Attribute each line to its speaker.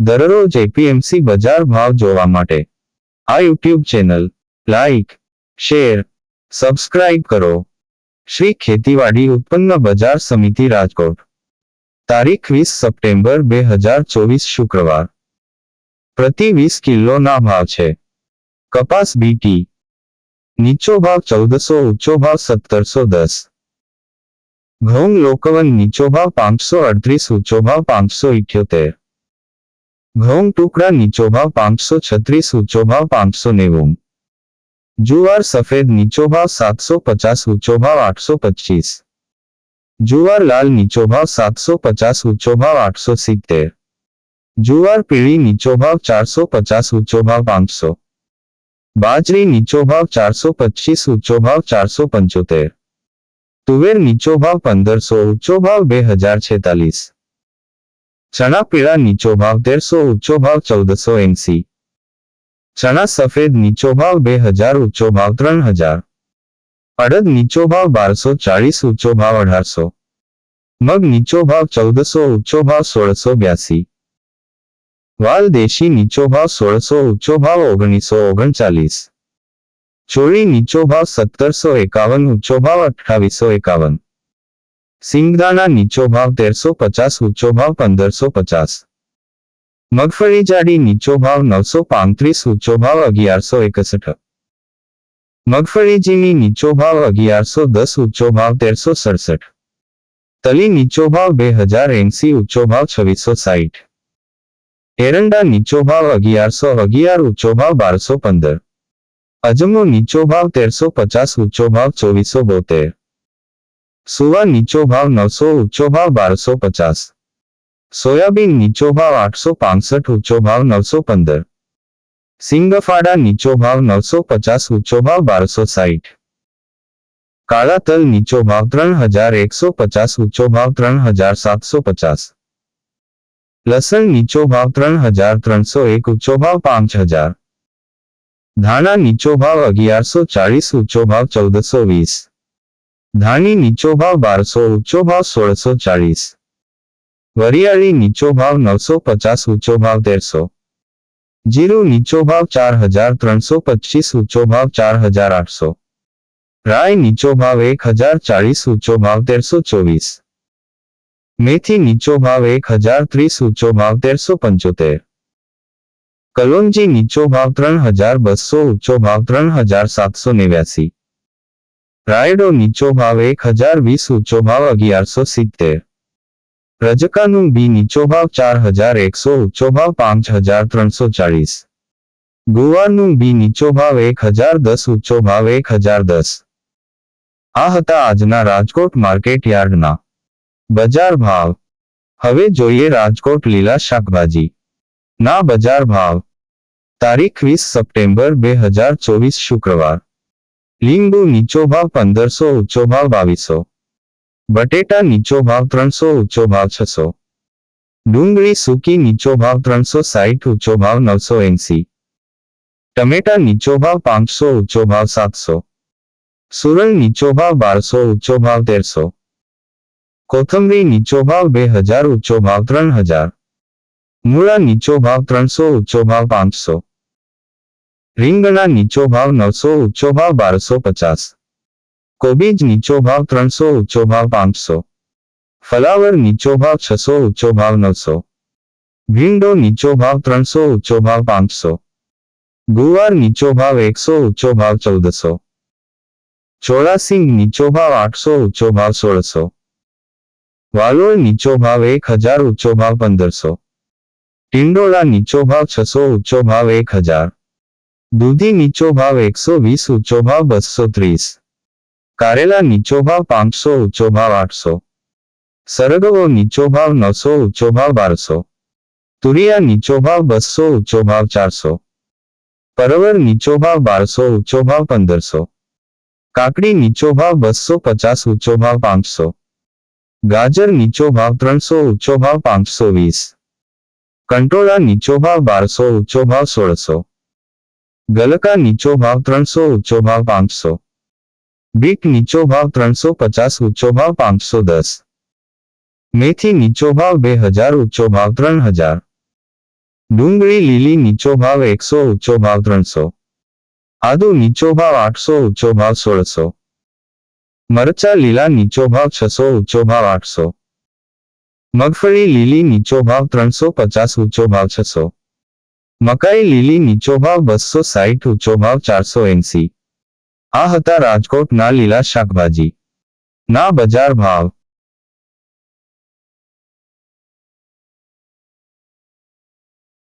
Speaker 1: દરરોજ એપીએમસી બજાર ભાવ જોવા માટે આ YouTube channel like share subscribe કરો શ્રી ખેતીવાડી ઉત્પન્ન બજાર સમિતિ રાજકોટ તારીખ વીસ સપ્ટેમ્બર બે હજાર ચોવીસ શુક્રવાર પ્રતિ વીસ કિલોના ભાવ છે કપાસ બીટી નીચો ભાવ ચૌદસો ઊંચો ભાવ સત્તરસો દસ ઘઉં લોકવન નીચો ભાવ પાંચસો અડત્રીસ ઊંચો ભાવ પાંચસો ઇઠ્યોતેર ઘઉં ટુકડા નીચો ભાવ પાંચસો છત્રીસ ઊંચો ભાવ પાંચસો નેવું જુવાર સફેદ નીચો ભાવ સાતસો પચાસ ઊંચો ભાવ આઠસો પચીસ જુવાર લાલ નીચો ભાવ સાતસો પચાસ ઊંચો ભાવ આઠસો સિત્તેર જુવાર પીળી નીચો ભાવ ચારસો પચાસ ઊંચો ભાવ પાંચસો બાજરી નીચો ભાવ ચારસો પચીસ ઊંચો ભાવ ચારસો પંચોતેર તુવેર નીચો ભાવ પંદરસો ઊંચો ભાવ બે હજાર છેતાલીસ ચણા પીળા નીચો ભાવ તેરસો ઊંચો ભાવ ચૌદસો એંસી ચણા સફેદ નીચો ભાવ બે હજાર ઊંચો ભાવ ત્રણ હજાર અડદ નીચો ભાવ બારસો ચાળીસ ઊંચો ભાવ અઢારસો મગ નીચો ભાવ ચૌદસો ઊંચો ભાવ સોળસો બ્યાસી વાલ દેશી નીચો ભાવ સોળસો ઊંચો ભાવ ઓગણીસો ઓગણચાલીસ ચોળી નીચો ભાવ સત્તરસો એકાવન ઊંચો ભાવ અઠ્ઠાવીસો એકાવન સિંગદાણા નીચો ભાવ તેરસો પચાસ ઊંચો ભાવ પંદરસો પચાસ મગફળી જાડી નીચો ભાવ નવસો પાંત્રીસ ઊંચો ભાવ અગિયારસો એકસઠ મગફળી ઝીણી નીચો ભાવ અગિયારસો દસ ઊંચો ભાવ તેરસો સડસઠ તલી નીચો ભાવ બે હજાર એંસી ઊંચો ભાવ છવ્વીસો સાઠ એરંડા નીચો ભાવ અગિયારસો અગિયાર ઊંચો ભાવ બારસો પંદર અજમો નીચો ભાવ તેરસો પચાસ ઊંચો ભાવ ચોવીસો બોતેર સુવા નીચો ભાવ નવસો ઊંચો ભાવ બારસો પચાસ સોયાબીન નીચો ભાવ આઠસો પાંસઠ ઊંચો ભાવ નવસો પંદર સિંગફાડા નીચો ભાવ નવસો પચાસ ઊંચો ભાવ બારસો સાઠ કાળા તલ નીચો ભાવ ત્રણ હજાર એકસો પચાસ ઊંચો ભાવ ત્રણ હજાર સાતસો પચાસ લસણ નીચો ભાવ ત્રણ હજાર ત્રણસો એક ઊંચો ભાવ પાંચ હજાર ધાણા નીચો ભાવ અગિયારસો ચાળીસ ઊંચો ભાવ ચૌદસો વીસ ધાણી નીચો ભાવ બારસો ઊંચો ભાવ સોળસો ચાળીસ વરિયાળી નીચો ભાવ નવસો પચાસ ઊંચો ભાવ તેરસો જીરું નીચો ભાવ ચાર હજાર ત્રણસો પચીસ ઊંચો ભાવ ચાર હજાર આઠસો રાય નીચો ભાવ એક હજાર ચાળીસ ઊંચો ભાવ તેરસો ચોવીસ મેથી નીચો ભાવ એક હજાર ત્રીસ ઊંચો ભાવ તેરસો પંચોતેર કલોંજી નીચો ભાવ ત્રણ હજાર બસો ઊંચો ભાવ ત્રણ હજાર સાતસો નેવ્યાસી રાયડો નીચો ભાવ એક હજાર વીસ ઊંચો ભાવ અગિયારસો સિત્તેર. રજકાનું બી નીચો ભાવ ચાર હજાર એકસો ઊંચો ભાવ પાંચ હજાર ત્રણસો ચાળીસ. ગુવારનું બી નીચો ભાવ એક હજાર દસ ઊંચો ભાવ એક હજાર દસ. આ હતા આજના રાજકોટ માર્કેટ યાર્ડના. બજાર ભાવ. હવે જોઈએ રાજકોટ લીલા શાકભાજી. ના બજાર ભાવ. તારીખ વીસ સપ્ટેમ્બર બે હજાર ચોવીસ શુક્રવાર. લીંબુ નીચો ભાવ પંદરસો ઊંચો ભાવ બાવીસો બટેટા નીચો ભાવ ત્રણસો ઊંચો ભાવ છસો ડુંગળી સૂકી નીચો ભાવ ત્રણસો સાઠ ઊંચો ભાવ નવસો એંસી ટમેટા નીચો ભાવ પાંચસો ઊંચો ભાવ સાતસો સુરલ નીચો ભાવ બારસો ઊંચો ભાવ તેરસો કોથમરી નીચો ભાવ બે હજાર ઊંચો ભાવ ત્રણ હજાર મૂળા નીચો ભાવ ત્રણસો ઊંચો ભાવ પાંચસો રીંગણા નીચો ભાવ નવસો ઊંચો ભાવ બારસો પચાસ કોબીજ નીચો ભાવ ત્રણસો ઊંચો ભાવ પાંચસો ફલાવર નીચો ભાવ છસો ઊંચો ભાવ નવસો ભીંડો નીચો ભાવ ત્રણસો ઊંચો ભાવ પાંચસો ગુવાર નીચો ભાવ એકસો ઊંચો ભાવ ચૌદસો ચોરાસિંગ નીચો ભાવ આઠસો ઊંચો ભાવ સોળસો વાલોળ નીચો ભાવ એક હજાર ઊંચો ભાવ પંદરસો ટિંડોળા નીચો ભાવ છસો ઊંચો ભાવ એક હજાર દૂધી નીચો ભાવ એકસો વીસ ઊંચો ભાવ બસો ત્રીસ કારેલા નીચો ભાવ પાંચસો ઊંચો ભાવ આઠસો સરગવો નીચો ભાવ નવસો ઊંચો ભાવ બારસો તુરિયા નીચો ભાવ બસો ઊંચો ભાવ ચારસો પરવર નીચો ભાવ બારસો ઊંચો ભાવ પંદરસો કાકડી નીચો ભાવ બસો પચાસ ઊંચો ભાવ પાંચસો ગાજર નીચો ભાવ ત્રણસો ઊંચો ભાવ પાંચસો વીસ કંટોળા નીચો ભાવ બારસો ઊંચો ભાવ સોળસો ગલકા નીચો ભાવ ત્રણસો ઊંચો ભાવ પાંચસો બીટ નીચો ભાવ ત્રણસો પચાસ ઊંચો ભાવ પાંચસો દસ મેથી નીચો ભાવ બે હજાર ઊંચો ભાવ ત્રણ હજાર ડુંગળી લીલી નીચો ભાવ એકસો ઊંચો ભાવ ત્રણસો આદુ નીચો ભાવ આઠસો ઊંચો ભાવ સોળસો મરચા લીલા નીચો ભાવ છસો ઊંચો ભાવ આઠસો મગફળી લીલી નીચો ભાવ ત્રણસો પચાસ ઊંચો ભાવ છસો મકાઈ લીલી નીચો ભાવ બસો સાઠ ઊંચો ભાવ ચારસો એંસી. આ હતા રાજકોટના લીલા શાકભાજી. ના બજાર ભાવ.